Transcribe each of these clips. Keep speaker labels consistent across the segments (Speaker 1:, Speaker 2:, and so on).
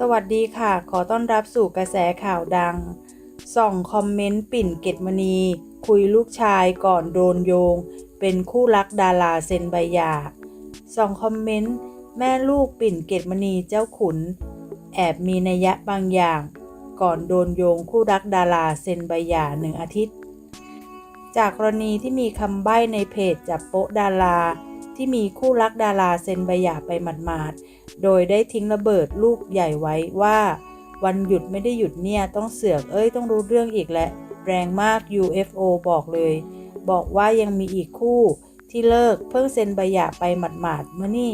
Speaker 1: สวัสดีค่ะ ขอต้อนรับสู่กระแสข่าวดัง ส่องคอมเมนต์ปิ่นเกตมณี คุยลูกชายก่อนโดนโยง เป็นคู่รักดาราเซนใบหยาส่องคอมเมนต์แม่ลูกปิ่นเกตมณีเจ้าขุน แอบมีนัยยะบางอย่าง ก่อนโดนโยงคู่รักดาราเซนใบหยาหนึ่งอาทิตย์ จากกรณีที่มีคำใบ้ในเพจจับโป๊ะดารา ที่มีคู่รักดาราเซ็นใบหย่าไปหมาดๆ โดยได้ทิ้งระเบิดลูกใหญ่ไว้ว่า วันหยุดไม่ได้หยุดเนี่ย ต้องเสือกเอ้ยต้องรู้เรื่องอีกแหละ แรงมาก UFO บอกเลย บอกว่ายังมีอีกคู่ที่เลิกเพิ่งเซ็นใบหย่าไปหมาดๆเมื่อนี่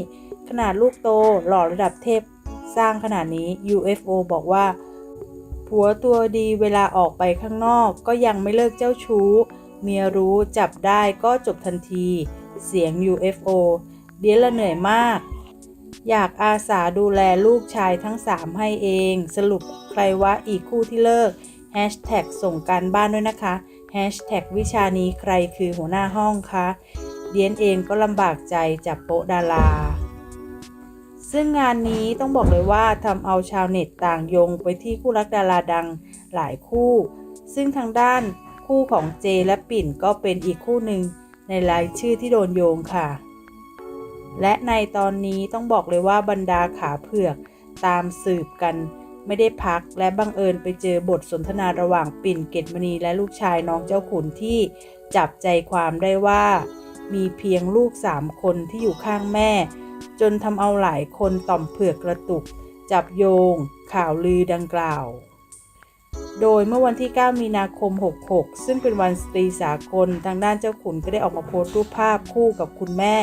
Speaker 1: ขนาดลูกโตหล่อระดับเทพสร้างขนาดนี้ UFO บอกว่า ผัวตัวดีเวลาออกไปข้างนอกก็ยังไม่เลิกเจ้าชู้ เมียรู้จับได้ก็จบทันที เสียง UFO เดียนละเหนื่อยมาก อยากอาสาดูแลลูกชายทั้ง3ให้เอง สรุปใครว่าอีกคู่ที่เลิก Hashtag ส่งการบ้านด้วยนะคะ Hashtag วิชานี้ใครคือหัวหน้าห้องคะ เดียนเองก็ลำบากใจจับโปะดารา ซึ่งงานนี้ต้องบอกเลยว่าทำเอาชาวเน็ตต่างโยงไปที่คู่รักดาราดังหลายคู่ ซึ่งทางด้านคู่ของเจและปิ่นก็เป็นอีกคู่หนึ่ง ในรายชื่อที่โดนโยงค่ะ และในตอนนี้ต้องบอกเลยว่าบรรดาขาเผือกตามสืบกันไม่ได้พักและบังเอิญไปเจอบทสนทนาระหว่างปิ่นเกตมณีและลูกชายน้องเจ้าขุนที่จับใจความได้ว่า มีเพียงลูกสามคนที่อยู่ข้างแม่ จนทำเอาหลายคนต่อมเผือกกระตุก จับโยง ข่าวลือดังกล่าว โดยเมื่อวันที่ 9 มีนาคม 66 ซึ่งเป็นวันสตรีสากล ทางด้านเจ้าขุนก็ได้ออกมาโพสต์รูปภาพคู่กับคุณแม่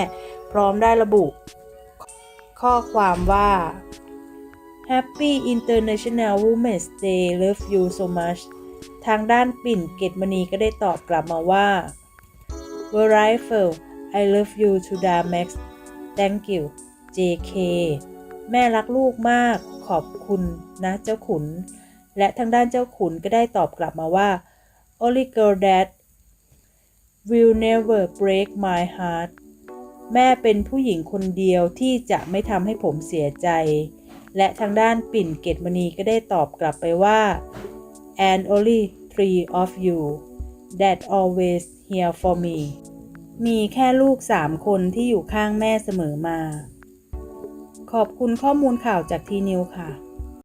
Speaker 1: พร้อมได้ระบุ ข้อความว่า Happy International Women's Day Love you so much ทางด้านปิ่นเกตมณีก็ได้ตอบกลับมาว่า w e r i f e l I love you to the max Thank you JK แม่รักลูกมากขอบคุณนะเจ้าขุน และทางด้านเจ้าขุนก็ได้ตอบกลับมาว่า Only girl that will never break my heart แม่เป็นผู้หญิงคนเดียวที่จะไม่ทำให้ผมเสียใจ และทางด้านปิ่นเกตมณีก็ได้ตอบกลับไปว่า and only three of you that always here for me มีแค่ลูกสามคนที่อยู่ข้างแม่เสมอมา ขอบคุณข้อมูลข่าวจากทีนิวค่ะ